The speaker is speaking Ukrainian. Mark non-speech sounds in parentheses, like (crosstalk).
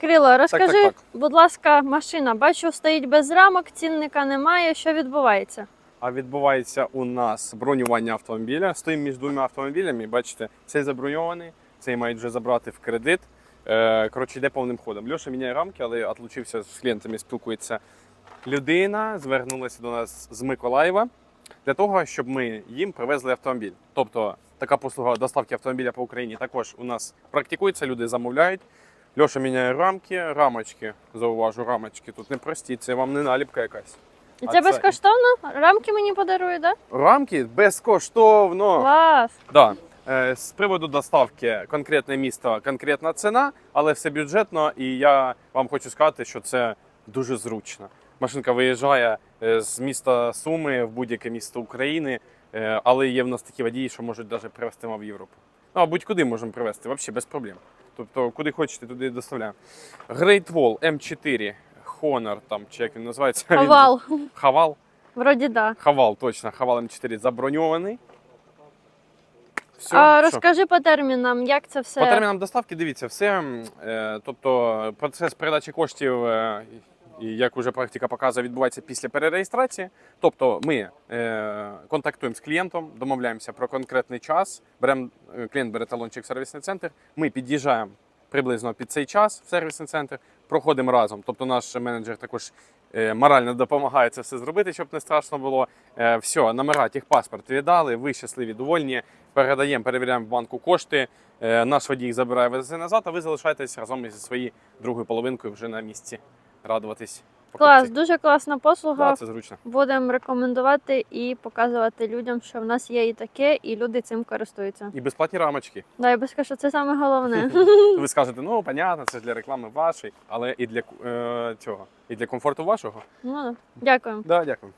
Крило, розкажи, так, так. будь ласка, машина. Бачу, стоїть без рамок, цінника немає. Що відбувається? А відбувається у нас бронювання автомобіля. Стоїмо між двома автомобілями. Бачите, цей заброньований, цей мають вже забрати в кредит. Е, Коротше, йде повним ходом. Льоша міняє рамки, але отлучився з клієнтами, спілкується. Людина звернулася до нас з Миколаєва для того, щоб ми їм привезли автомобіль. Тобто така послуга доставки автомобіля по Україні також у нас практикується, люди замовляють. Льоша міняє рамки, рамочки, зауважу, рамочки тут не прості, це вам не наліпка якась. І це це- безкоштовно? Рамки мені подарують, так? Рамки безкоштовно. Клас! Да. Е, З приводу доставки конкретне місто, конкретна ціна, але все бюджетно. І я вам хочу сказати, що це дуже зручно. Машинка виїжджає е, з міста Суми в будь-яке місто України, е, але є в нас такі водії, що можуть навіть привезти в Європу. Ну, а будь-куди можемо привезти, взагалі без проблем. Тобто, куди хочете, туди доставляємо. Great Wall M4 Honor, там, чи як він називається? Хавал. Хавал. Вроді да. Хавал, точно. Хавал М4 заброньований. Все, а розкажи по термінам, як це все. По термінам доставки дивіться, все. Е, тобто процес передачі коштів, е, і як уже практика показує, відбувається після перереєстрації. Тобто ми е, контактуємо з клієнтом, домовляємося про конкретний час. Берем, е, клієнт бере талончик в сервісний центр. Ми під'їжджаємо приблизно під цей час в сервісний центр, проходимо разом. Тобто наш менеджер також е, морально допомагає це все зробити, щоб не страшно було. Е, все, номера, паспорт віддали, ви щасливі, довольні. Передаємо, перевіряємо в банку кошти. Наш водій забирає везе назад, а ви залишаєтесь разом зі своєю другою половинкою вже на місці. Радуватись. Клас, дуже класна послуга. Да, це зручно. Будемо рекомендувати і показувати людям, що в нас є і таке, і люди цим користуються. І безплатні рамочки. Да, я би сказала, що це саме головне. (laughs) Ви (laughs) скажете, ну понятно, це ж для реклами вашої, але і для е, цього, і для комфорту вашого. ну, дякую. Да, дякую.